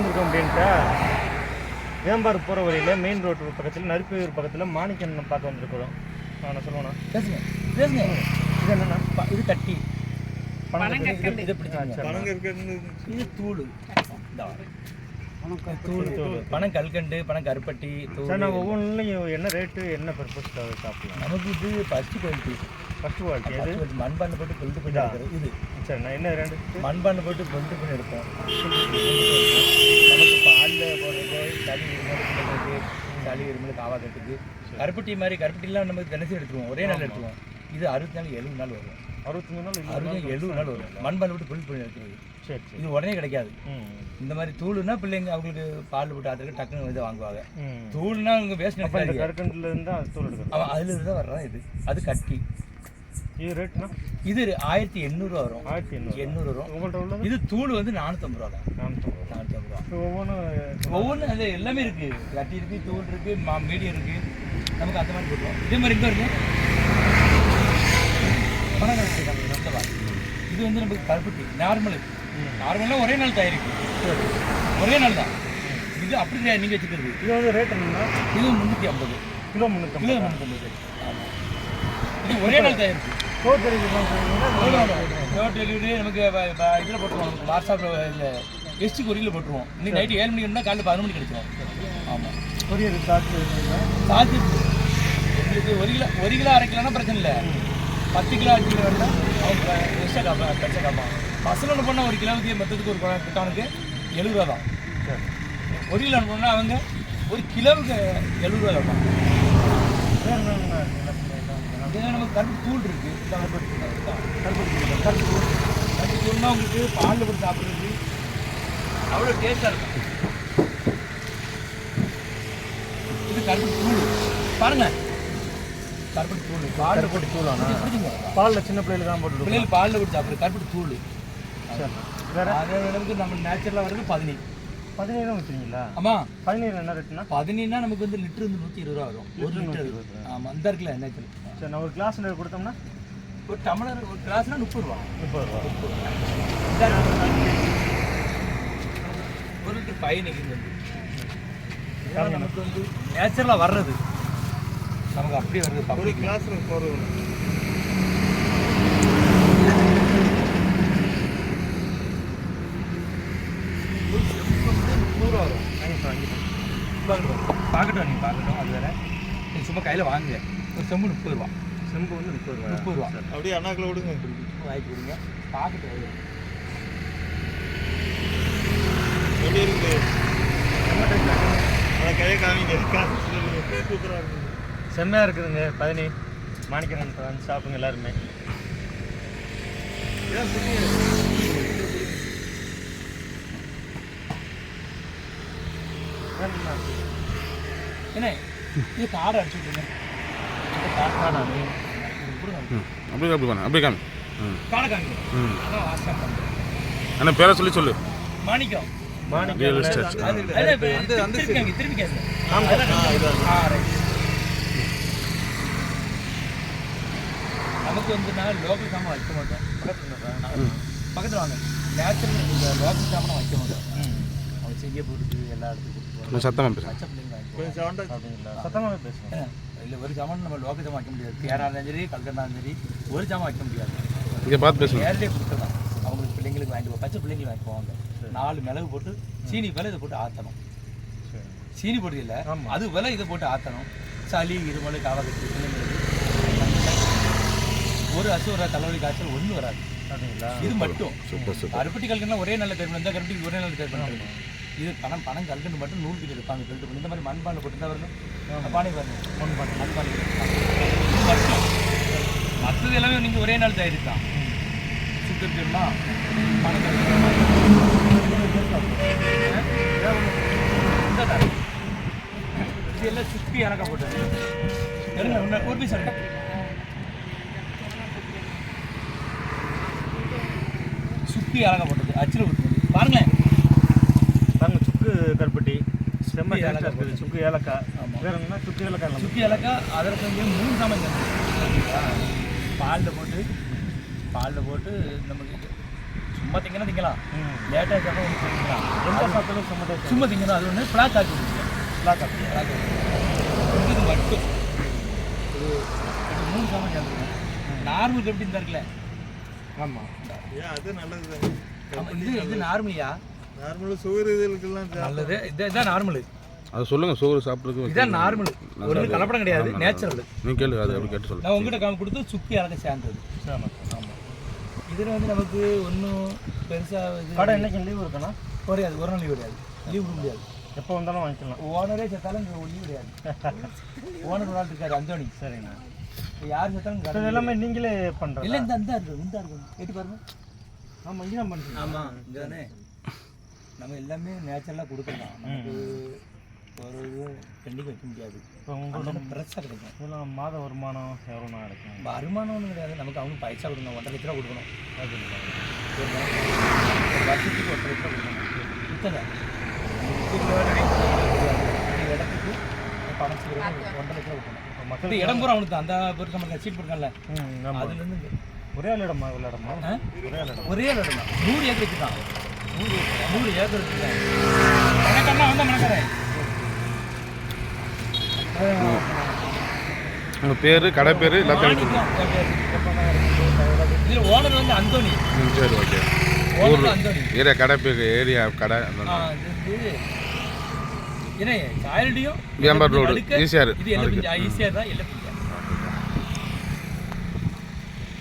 பார்க்க வந்திருக்கோம் அப்படின்ட்டா. வேம்பாறு போகிற வழியில் மெயின் ரோடு பக்கத்தில் நரிப்பையூர் பக்கத்தில் மாணிக்கண்ணன் பார்க்க வந்திருக்கிறோம். நான் சொல்லுவேண்ணா. பேசுங்க பேசுங்க. இது என்னண்ணா? ப- இது கட்டி. பணம் இது- இதை பிடிச்சாங்க இது தூள். தூள் பணம் கல்கண்டு பணம் கருப்பட்டி தூள். ஒவ்வொன்றுலையும் என்ன ரேட்டு என்ன பர்பஸ்க்காக சாப்பிடலாம்? நமக்கு இது ஃபர்ஸ்ட் குவாலிட்டி ஃபர்ஸ்ட் குவாலிட்டி எது? மண்பானை போட்டு கொல்டு பண்ணி? எடுக்கிறது. இது. சரி நான் என்ன ரெண்டு? மண்பானை போட்டு கொல்டு பண்ணி எடுப்போம். நமக்கு பாலில் போடுறது சளி இருமல் பிள்ளைங்களுக்கு சளி இருமல் காவா கட்டுக்கு கருப்பட்டி மாதிரி கருப்பட்டிலாம் நம்ம தினசரி எடுத்துருவோம். ஒரே நாள் எடுத்துருவோம். இது அறுபத்தி நாள் எழுபது நாள் வரும். அறுபத்தஞ்சு நாள் அறுபது எழுபது நாள் வரும். மண்பானை போட்டு கொல்டு பண்ணி எடுக்கிறது. சரி இது உடனே கிடைக்காது. இந்த மாதிரி தூளுனா பிள்ளைங்க அவங்களுக்கு பால் போட்டு ஆத்துக்கு டக்குன்னு இதை வாங்குவாங்க. தூள்னா அவங்க வேஸ்ட் கற்கண்டில் இருந்தால் தூள் எடுக்கணும் அவன் அதுல இருந்து தான் வர்றான் இது? அது கட்டி. இது ரேட்னா இது ஆயிரத்தி எண்ணூறுவா வரும். ஆயிரத்தி எண்ணூறு எண்ணூறு வரும். உங்கள்கிட்ட உள்ளது? இது தூள் வந்து நானூற்றம்பது ரூபா தான். நானூற்றம்பது நானூற்றம்பது ரூபா. ஒவ்வொன்றும் ஒவ்வொன்றும் அது எல்லாமே இருக்கு. கட்டி இருக்கு தூள் இருக்கு மா மீடியம் இருக்கு. நமக்கு அந்த மாதிரி போட்டுருவோம் இதே மாதிரி இங்கே இருக்கு பணம். இது வந்து நமக்கு கருப்பட்டி. நார்மல் நார்மலாக ஒரே நாள் தயாரிக்கும் ஒரே நாள் தான். இது அப்படி நீங்கள் வச்சுக்கிறது. இது வந்து ரேட் என்னன்னா இது முந்நூற்றி ஐம்பது. கிலோ முந்நூற்றம்பது கிலோ முந்நூற்றம்பது இது ஒரே நாள் தயாரிக்கும் டோர் டெலிவரி நமக்கு இதில் போட்டுருவோம். வாட்ஸ்அப்பில் இல்லை எஸ்டி கொரியில் போட்டுருவோம். இன்னைக்கு நைட்டு ஏழு மணிக்கு இருந்தால் காலையில் மணிக்கு கிடைச்சிரும். ஆமாம் கொரியர் சார்ஜ் சார்ஜ் உங்களுக்கு ஒரு கிலோ ஒரு கிலோ அரை கிலோனா பிரச்சனை இல்லை. பத்து கிலோ அஞ்சு கிலோ இருந்தால் அவங்க எக்ஸ்ட்ரா காப்பா பெருசாக காப்பான் பசங்க ஒன்று பண்ணால் ஒரு கிலோவுக்கு மொத்தத்துக்கு ஒரு குட்டானுக்கு எழுபது ரூபா தான். ஒரு கிலோ அனுப்பணும்னா அவங்க ஒரு கிலோவுக்கு எழுபது ரூபா கேட்பாங்க அதே நமக்கு கருப்பு தூள் இருக்கு. கருப்பு கருப்பு கருப்பு தூள் கருப்பு தூள்னா உங்களுக்கு பாலில் போட்டு சாப்பிட்றது அவ்வளோ டேஸ்டாக இருக்கும். இது கருப்பு தூள். பாருங்க. கருப்பு தூள். பாலில் போட்டு தூளாண்ணா பிடிச்சிங்க பாலில் சின்ன பிள்ளைகளுக்கு தான் போட்டு பிள்ளைகள் பாலில் போட்டு சாப்பிட்றது கருப்பு தூள். சரி. வேறு? அதே அளவுக்கு நம்ம நேச்சுரலாக வர்றது பதினேழு பதினேழு வச்சுருங்களா ஆமாம் பதினேழு என்ன ரேட்டுனா பதினேழுனா நமக்கு வந்து லிட்டர் வந்து நூற்றி இருபது ரூபா வரும். ஒரு லிட்டர் ஆமாம் அந்த இருக்குல்ல நேச்சுரல் சரி நான் ஒரு கிளாஸ் கொடுத்தோம்னா? ஒரு டம்ளர் ஒரு கிளாஸ்னா முப்பது ரூபா. முப்பது ரூபா. ஒரு லிட்டர் பையன் வந்து நமக்கு வந்து நேச்சுரலாக வர்றது. நமக்கு அப்படியே வருது பப்ளிக் கிளாஸ் போடுறது நூறுரூவா வரும் வாங்கி வாங்கி பார்க்கட்டும் பார்க்கட்டும் நீ பார்க்கட்டும் அது வேற. நீ சும்மா கையில் வாங்குங்க ஒரு செம்பு முப்பது ரூபா. செம்பு வந்து முப்பது ரூபா. முப்பது ரூபா. அப்படியே அண்ணாக்கில் விடுங்க வாங்கி கொடுங்க. பார்க்கட்டும். எப்படி இருக்கு? கையை காமிங்க. சூப்பராக இருக்குது செம்மையாக இருக்குதுங்க. பதினி மாணிக்கரன் வந்து சாப்பிடுங்க எல்லாருமே. என்ன இது காடை அடிச்சு விட்டுருங்க ம். அப்படி பண்ண அப்படி காமி. ம். காடை காமிங்க ம். அதான் வாட்ஸ்அப் பண்ணுறேன் அண்ணா பேரை சொல்லி சொல்லு. மாணிக்கம். ரியல் எஸ்டேட் திருப்பி திருப்பி ரைட் நமக்கு வந்து நான் லோக்கல் சாமான் வைக்க மாட்டோம் பக்கத்தில் வாங்க. நேச்சுரல் இந்த லோக்கல் சாமான் வைக்க மாட்டோம் அவங்க செய்ய போட்டு எல்லா இடத்துக்கும் சத்தமாக பேசு பச்சை பிள்ளைங்க வாங்கிக்குவோம். அப்படிங்களா சத்தமாகவே பேசுங்க. இல்லை ஒரு சாமான் நம்ம லோக்கல் சாமான் வைக்க முடியாது. தேரா இருந்தாலும் சரி கல்கண்டா இருந்தாலும் சரி ஒரு சாமான் வைக்க முடியாது. இங்கே பார்த்து பேசுங்க. நேரடியாக கொடுத்துடலாம். அவங்களுக்கு பிள்ளைங்களுக்கு வாங்கிட்டு பச்சை பிள்ளைங்களுக்கு வாங்கிட்டு போவாங்க. நாலு மிளகு போட்டு சீனி விலை இதை போட்டு ஆற்றணும் சீனி போட்டு இல்லை. அது விலை இதை போட்டு ஆற்றணும் சளி இருமல் காவகத்து பிள்ளைங்களுக்கு ஒரு அசுவர தலைவலி காய்ச்சல் ஒன்றும் வராது. அப்படிங்களா? இது மட்டும். Super super. கருப்பட்டி கல்கண்டா ஒரே நல்ல பேர் இந்த கருப்பட்டி ஒரே நல்ல பண்ணுறாங்க இது பணம் பணம் கல்கண்டு மட்டும் நூல் கிட்ட இருப்பாங்க ஃபில்டர் பண்ணி. இந்த மாதிரி மண்பானை போட்டு தான் வரணும் பானை பாருங்க. மண்பானை மண்பானை மற்றது எல்லாமே நீங்கள் ஒரே நாள் தயாரித்தான் தான். பணம் கல்கண்டு இது எல்லாம் சுற்றி இறக்கப்பட்டது இருங்க, ஒரு பீஸ் இருக்கா சுற்றி இறக்கப்பட்டது அச்சில் விட்டு பாருங்களேன் பாருங்க சுக்கு கருப்பட்டி செம்ம சுக்கு ஏலக்காய் இருக்குது சுக்கு ஏலக்காய். ஆமாம். வேற என்ன சுக்கு ஏலக்காய் இல்லை சுற்றி இலக்கா அதற்கு வந்து மூணு சாமான் சேர்ந்து பாலில் போட்டு பாலில் போட்டு நமக்கு சும்மா திங்கலாம். திங்கலாம் லேட்டாக சாப்பிட ஒன்று திங்கலாம் எந்த சாப்பிட்டாலும் சும்மா சும்மா திங்கலாம் அது ஒன்று பிளாக் ஆக்கி பிளாக் அப்படியா பிளாக் இது மட்டும். ஒரு மூணு சாமான் சேர்ந்துருக்கேன் நார்மல் எப்படி இருந்தா இருக்குல்ல ஆமாம் அது நல்லது இது நார்மலியா? நார்மலாக சுகர் இதுகளுக்கெல்லாம் நல்லது. இது இதான் நார்மல் அது சொல்லுங்கள் சோறு சாப்பிட்றதுக்கு இதான் நார்மல் ஒரு கலப்படம் கிடையாது நேச்சுரல் நீ கேளு அது அப்படி கேட்டு சொல்லு நான் உங்ககிட்ட காமி கொடுத்து சுக்கி அழகாக சேர்ந்தது. ஆமாம் இதில் வந்து நமக்கு ஒன்றும் பெருசாக இது கடை என்னைக்கு லீவ் இருக்குண்ணா குறையாது. ஒரு நாள் லீவ் கிடையாது. லீவ் விட முடியாது. எப்போ வந்தாலும் வாங்கிக்கலாம். ஓனரே செத்தாலும் லீவ் கிடையாது. ஓனர் ஒரு ஆள் இருக்காரு அந்தோணி. இப்போ யார் செத்தாலும் எல்லாமே நீங்களே பண்ணுறது இல்லை இந்த இந்த இருக்குது இந்த இருக்குது கேட்டு பாருங்க. ஆமாம் இங்கே தான் பண்ணுறீங்க ஆமாம் இங்கே தானே நம்ம எல்லாமே நேச்சுரலாக கொடுக்கலாம் நமக்கு ஒரு இது பெண்டிங் வைக்க முடியாது. இப்போ உங்களோட ஃப்ரெஷ்ஷாக கிடைக்கும். இதெல்லாம் மாத வருமானம் எவ்வளோண்ணா கிடைக்கும்? வருமானம் ஒன்றும் கிடையாது. நமக்கு அவங்க பைசா கொடுக்கணும். ஒன்றரை லட்ச ரூபா கொடுக்கணும். அது வருஷத்துக்கு ஒன்றரை லட்ச ரூபா கொடுக்கணும். இத்தனை இடத்துக்கு பணம் ஒன்றரை லட்ச ரூபா கொடுக்கணும். மக்கள் இடம் பூரா அவனுக்கு அந்த பொருட்கள் நம்ம சீட் அதுலேருந்து ஒரே ஆள் இடமா? ஆ? ஒரே ஆள் இடம்? ஒரே இடம். தான். நூறு நூறு ஏக்கர் வந்தா மணக்கறேன் உங்கள் பேர் கடை பேர் எல்லாத்தையும். இதுல ஓனர் வந்து அந்தோணி. ம் சரி ஓகே. அந்தோணி. ஏரியா கடை பேர் ஏரியா கடை என்ன சாயல்டியும் வியாபார் ரோடு ஈஸியாக எல்லாம் ஈஸியாக தான் எல்லாம்